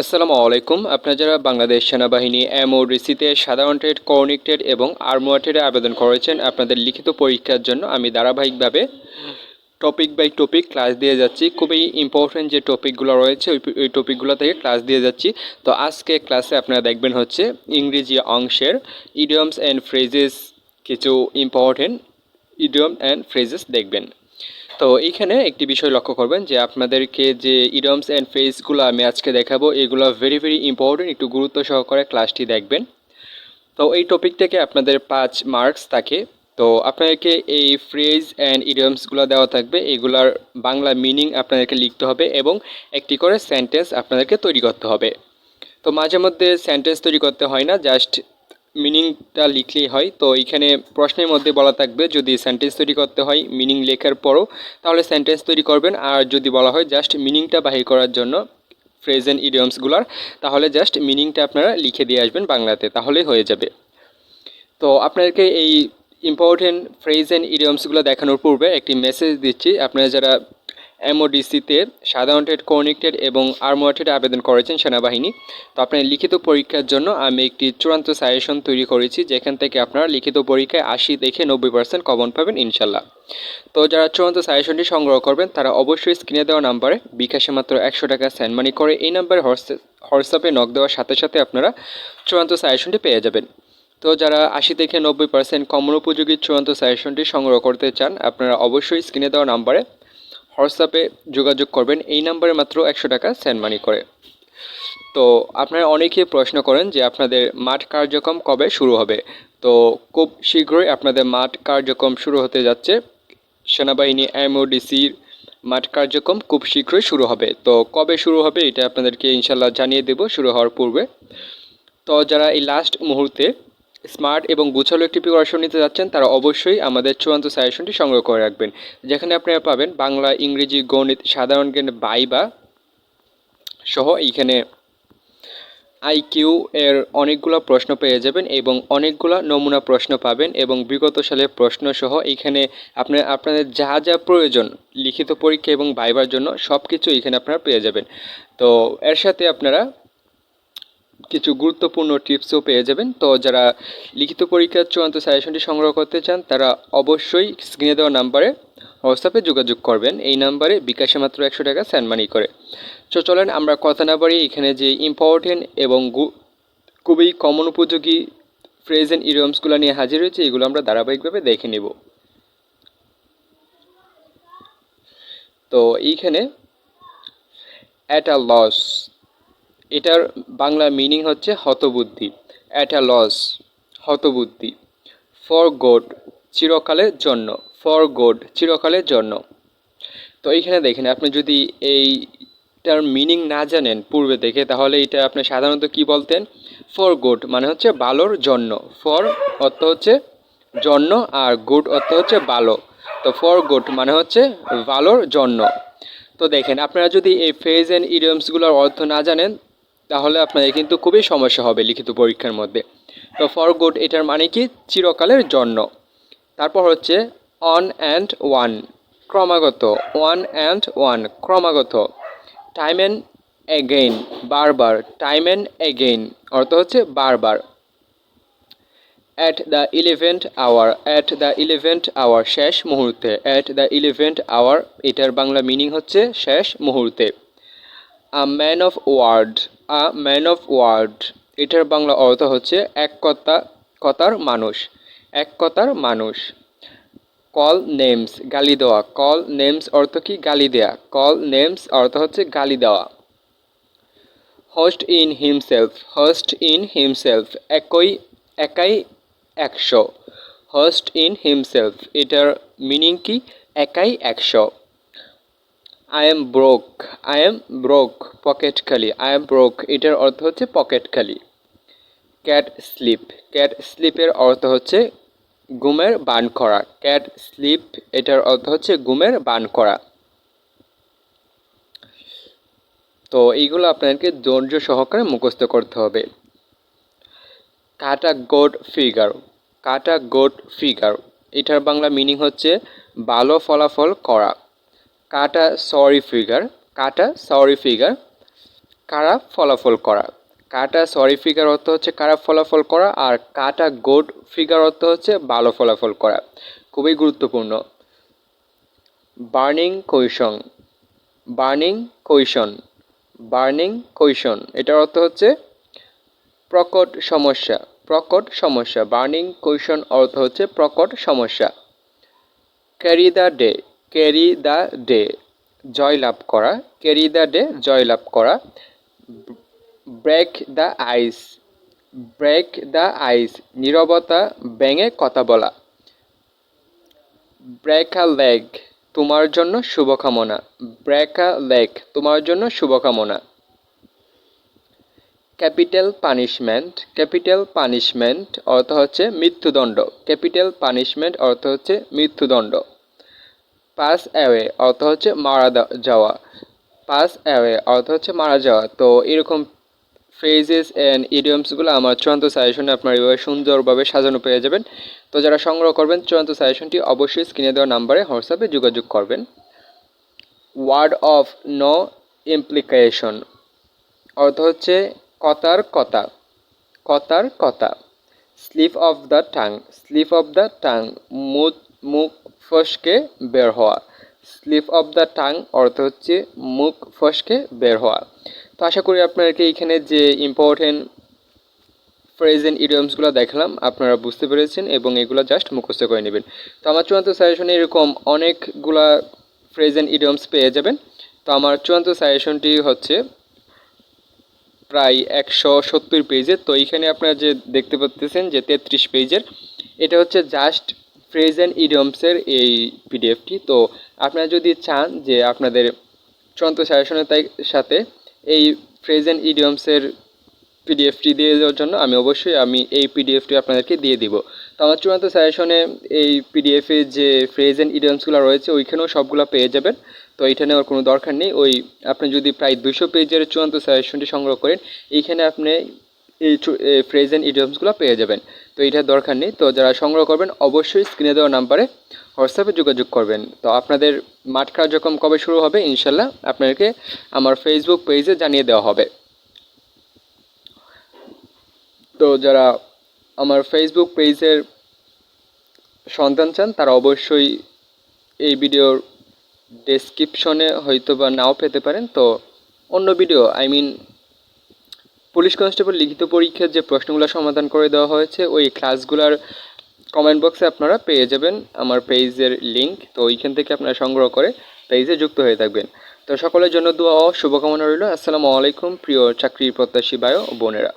আসসালামু আলাইকুম। আপনারা যারা বাংলাদেশ সেনাবাহিনী এমওডিসিতে সাধারণ ট্রেড, কর্নিক ট্রেড এবং আর্মোয়া ট্রেডে আবেদন করেছেন, আপনাদের লিখিত পরীক্ষার জন্য আমি ধারাবাহিকভাবে টপিক বাই টপিক ক্লাস দিয়ে যাচ্ছি। খুবই ইম্পর্টেন্ট যে টপিকগুলো রয়েছে, ওই ওই টপিকগুলো থেকে ক্লাস দিয়ে যাচ্ছি। তো আজকে ক্লাসে আপনারা দেখবেন হচ্ছে ইংরেজি অংশের ইডিয়মস অ্যান্ড ফ্রেজেস কিছু ইম্পর্টেন্ট ইডিয়ম অ্যান্ড ফ্রেজেস দেখবেন। তো এইখানে একটি বিষয় লক্ষ্য করবেন যে আপনাদেরকে যে ইডমস অ্যান্ড ফ্রেজগুলো আমি আজকে দেখাবো, এগুলো ভেরি ভেরি ইম্পর্টেন্ট একটু গুরুত্ব সহকারে ক্লাসটি দেখবেন। তো এই টপিক থেকে আপনাদের পাঁচ মার্কস থাকে। তো আপনাদেরকে এই ফ্রেজ অ্যান্ড ইডিয়মসগুলো দেওয়া থাকবে, এগুলার বাংলা মিনিং আপনাদেরকে লিখতে হবে এবং একটি করে সেন্টেন্স আপনাদেরকে তৈরি করতে হবে। তো মাঝে মধ্যে সেন্টেন্স তৈরি করতে হয় না জাস্ট মিনিংটা লিখলেই হয়। তো এইখানে প্রশ্নের মধ্যে বলা থাকবে, যদি সেন্টেন্স তৈরি করতে হয় মিনিং লেখার পরও, তাহলে সেন্টেন্স তৈরি করবেন। আর যদি বলা হয় জাস্ট মিনিংটা বাহির করার জন্য ফ্রেজ অ্যান্ড ইডিয়মসগুলোর তাহলে জাস্ট মিনিংটা আপনারা লিখে দিয়ে আসবেন বাংলাতে, তাহলেই হয়ে যাবে। তো আপনাদেরকে এই ইম্পর্টেন্ট ফ্রেজ অ্যান্ড ইডিয়মসগুলো দেখানোর পূর্বে একটি মেসেজ দিচ্ছি। আপনারা যারা এমওডিসিতে সাধারণ টেট কর্নিক এবং আর্মোয়াটেড আবেদন করেছেন সেনাবাহিনী। তো আপনার লিখিত পরীক্ষার জন্য আমি একটি চূড়ান্ত সাজেশন তৈরি করেছি, যেখান থেকে আপনারা লিখিত পরীক্ষায় আশি দেখে নব্বই পার্সেন্ট কমন পাবেন ইনশাল্লাহ। তো যারা চূড়ান্ত সাজেশনটি সংগ্রহ করবেন, তারা অবশ্যই স্ক্রিনে দেওয়া নাম্বারে বিকাশে মাত্র একশো টাকা সেন্ড করে এই নাম্বারে হোয়াটসঅ্যাপে নক দেওয়ার সাথে সাথে আপনারা চূড়ান্ত সাজেশনটি পেয়ে যাবেন। তো যারা আশি থেকে নব্বই পার্সেন্ট কমন উপযোগী চূড়ান্ত সাজেশনটি সংগ্রহ করতে চান, আপনারা অবশ্যই স্ক্রিনে দেওয়া নাম্বারে হোয়াটসঅ্যাপে যোগাযোগ করবেন। এই নাম্বারে মাত্র একশো টাকা সেন্ড মানি করে। তো আপনারা অনেকে প্রশ্ন করেন যে আপনাদের মাঠ কার্যক্রম কবে শুরু হবে? তো খুব শীঘ্রই আপনাদের মাঠ কার্যক্রম শুরু হতে যাচ্ছে। সেনাবাহিনী এমওডিসির মাঠ কার্যক্রম খুব শীঘ্রই শুরু হবে। তো কবে শুরু হবে এটা আপনাদেরকে ইনশাল্লাহ জানিয়ে দেব। শুরু হওয়ার পূর্বে। তো যারা এই লাস্ট মুহূর্তে স্মার্ট এবং গুছালো একটি প্রিপারেশন নিতে যাচ্ছেন, তারা অবশ্যই আমাদের চূড়ান্ত সাজেশনটি সংগ্রহ করে রাখবেন। যেখানে আপনারা পাবেন বাংলা, ইংরেজি, গণিত, সাধারণ জ্ঞান বাইবা সহ এইখানে আইকিউ এর অনেকগুলো প্রশ্ন পেয়ে যাবেন এবং অনেকগুলো নমুনা প্রশ্ন পাবেন এবং বিগত সালের প্রশ্ন সহ এইখানে আপনার, আপনাদের যা যা প্রয়োজন, লিখিত পরীক্ষা এবং বাইবার জন্য সব কিছু এইখানে আপনারা পেয়ে যাবেন। তো এর সাথে আপনারা কিছু গুরুত্বপূর্ণ টিপসও পেয়ে যাবেন। তো যারা লিখিত পরীক্ষার চূড়ান্ত সাজেশনটি সংগ্রহ করতে চান, তারা অবশ্যই স্ক্রিনে দেওয়া নাম্বারে হোয়াটসঅ্যাপে যোগাযোগ করবেন। এই নাম্বারে বিকাশে মাত্র একশো টাকা স্যান্ড মানি করে। তো চলেন আমরা কথা না বাড়ি এখানে যে ইম্পর্টেন্ট এবং খুবই কমন উপযোগী ফ্রেজ অ্যান্ড ইডিয়মসগুলো নিয়ে হাজির হয়েছে, এগুলো আমরা ধারাবাহিকভাবে দেখে নেব। তো এইখানে অ্যাট আ লস এটার বাংলা মিনিং হচ্ছে হতবুদ্ধি অ্যাট আ লস হতবুদ্ধি। ফর গোড চিরকালের জন্য ফর গোড চিরকালের জন্য। তো এইখানে দেখেন, আপনি যদি এইটার মিনিং না জানেন পূর্বে দেখে, তাহলে এটা আপনি সাধারণত কি বলতেন? ফর গুড মানে হচ্ছে ভালোর জন্য। ফর অর্থ হচ্ছে জন্য, আর গুড অর্থ হচ্ছে ভালো তো ফর গুড মানে হচ্ছে ভালোর জন্য। তো দেখেন, আপনারা যদি এই ফ্রেজ অ্যান্ড ইডিয়মসগুলোর অর্থ না জানেন তাহলে আপনাদের কিন্তু খুবই সমস্যা হবে লিখিত পরীক্ষার মধ্যে। তো ফর গুড এটার মানে কি? চিরকালের জন্য। তারপর হচ্ছে অন অ্যান্ড ওয়ান ক্রমাগত। ওয়ান অ্যান্ড ওয়ান ক্রমাগত। টাইম অ্যান্ড এগেইন বারবার। টাইম অ্যান্ড এগেইন অর্থ হচ্ছে বারবার। At the eleventh hour at the eleventh hour শেষ মুহূর্তে। অ্যাট দ্য ইলেভেন্থ আওয়ার এটার বাংলা মিনিং হচ্ছে শেষ মুহূর্তে। A man of word a man of word. এটার বাংলা অর্থ হচ্ছে এক কথা, কথার মানুষ। এক কথার মানুষ। কল নেমস, গালি দেওয়া। কল নেমস অর্থ কি? গালি দেওয়া কল নেমস অর্থ হচ্ছে গালি দেওয়া। Host in himself. Host in himself. একই, একাই একশো। Host in himself. এটার মিনিং কি? একাই একশো। I am broke I am broke pocket খালি আই এম ব্রোক এটার অর্থ হচ্ছে পকেট খালি ক্যাট স্লিপ ক্যাট স্লিপের অর্থ হচ্ছে ঘুমের বান করা ক্যাট স্লিপ এটার অর্থ হচ্ছে ঘুমের বান করা তো এইগুলো আপনাদেরকে ধৈর্য সহকারে মুখস্থ করতে হবে। কাটা গোড ফিগার কাটা গোড ফিগার এটার বাংলা মিনিং হচ্ছে ভালো ফলাফল করা। Cut a sorry figure cut a sorry figure কারা ফলাফল করা। কাটা সরি ফিগার অর্থ হচ্ছে খারাপ ফলাফল করা আর কাটা গোড ফিগার অর্থ হচ্ছে ভালো ফলাফল করা। খুবই গুরুত্বপূর্ণ। Burning question burning question burning question এটার অর্থ হচ্ছে প্রকট সমস্যা প্রকট সমস্যা। বার্নিং কৈশন অর্থ হচ্ছে প্রকট সমস্যা। Carry the day carry the day, জয়লাভ করা। ক্যারি দ্য ডে, জয়লাভ করা। Break the ice, break the ice, নীরবতা ব্যাঙে কথা বলা। ব্রেক লেগ, তোমার জন্য শুভকামনা। ব্রেক লেগ, তোমার জন্য শুভকামনা। ক্যাপিটাল পানিশমেন্ট ক্যাপিটাল পানিশমেন্ট অর্থ হচ্ছে মৃত্যুদণ্ড। ক্যাপিটাল পানিশমেন্ট অর্থ হচ্ছে মৃত্যুদণ্ড। পাস অ্যাওয়ে অর্থ হচ্ছে মারা যাওয়া। পাস অ্যাওয়ে অর্থ হচ্ছে মারা যাওয়া। তো এরকম ফ্রেজেস অ্যান্ড ইডিয়মসগুলো আমার চূড়ান্ত সাজেশনে আপনার এভাবে সুন্দরভাবে সাজানো পেয়ে যাবেন। তো যারা সংগ্রহ করবেন, চূড়ান্ত সাজেশনটি অবশ্যই স্ক্রিনে দেওয়া নাম্বারে হোয়াটসঅ্যাপে যোগাযোগ করবেন। ওয়ার্ড অফ নো ইমপ্লিকেশন অর্থ হচ্ছে কথার কথা। কথার কথা। Slip of the tongue slip of the tongue মুখ মুখ ফসকে বের হওয়া। স্লিপ অফ দ্য টাং অর্থ হচ্ছে মুখ ফসকে বের হওয়া। তো আশা করি আপনাদেরকে এইখানে যে ইম্পর্টেন্ট ফ্রেজ অ্যান্ড ইডিয়মসগুলো দেখলাম, আপনারা বুঝতে পেরেছেন এবং এগুলো জাস্ট মুখস্থ করে নেবেন। তো আমার চূড়ান্ত সাজেশনে এরকম অনেকগুলা ফ্রেজ অ্যান্ড ইডিয়মস পেয়ে যাবেন। তো আমার চূড়ান্ত সাজেশনটি হচ্ছে প্রায় একশো সত্তর পেজের তো এইখানে আপনারা যে দেখতে পাচ্ছেন যে তেত্রিশ পেজের এটা হচ্ছে জাস্ট ফ্রেজ অ্যান্ড ইডিয়মসের এই পিডিএফটি তো আপনারা যদি চান যে আপনাদের চূড়ান্ত সাজেশনের সাথে এই ফ্রেজ অ্যান্ড ইডিয়মসের পিডিএফটি দিয়ে দেওয়ার জন্য আমি অবশ্যই আমি এই পিডিএফটি আপনাদেরকে দিয়ে দিব। তো আমার চূড়ান্ত সাজেশনে এই পিডিএফে যে ফ্রেজ অ্যান্ড ইডিয়মসগুলো রয়েছে, ওইখানেও সবগুলো পেয়ে যাবেন। তো এইখানে নেওয়ার কোনো দরকার নেই। ওই আপনি যদি প্রায় দুশো পেজের চূড়ান্ত সাজেশনটি সংগ্রহ করেন, এইখানে আপনি এই ফ্রেজ অ্যান্ড ইডিয়মসগুলো পেয়ে যাবেন। তো এইটার দরকার নেই। তো যারা সংগ্রহ করবেন, অবশ্যই স্ক্রিনে দেওয়া নাম্বারে হোয়াটসঅ্যাপে যোগাযোগ করবেন। তো আপনাদের মাঠ কার্যক্রম কবে শুরু হবে? ইনশাল্লাহ আপনাদেরকে আমার ফেসবুক পেজে জানিয়ে দেওয়া হবে। তো যারা আমার ফেসবুক পেজের সন্ধান চান, তারা অবশ্যই এই ভিডিওর ডেসক্রিপশনে হয়তো বা নাও পেতে পারেন। তো অন্য video I mean police constable লিখিত পরীক্ষার যে প্রশ্নগুলো সমাধান করে দেওয়া হয়েছে, ওই ক্লাসগুলোর কমেন্ট বক্সে আপনারা পেয়ে যাবেন আমার পেজের লিঙ্ক তো ওইখান থেকে আপনারা সংগ্রহ করে পেজে যুক্ত হয়ে থাকবেন। তো সকলের জন্য দোয়া ও শুভকামনা রইল। আসসালামু আলাইকুম, প্রিয় চাকরির প্রত্যাশী বায়ো বোনেরা।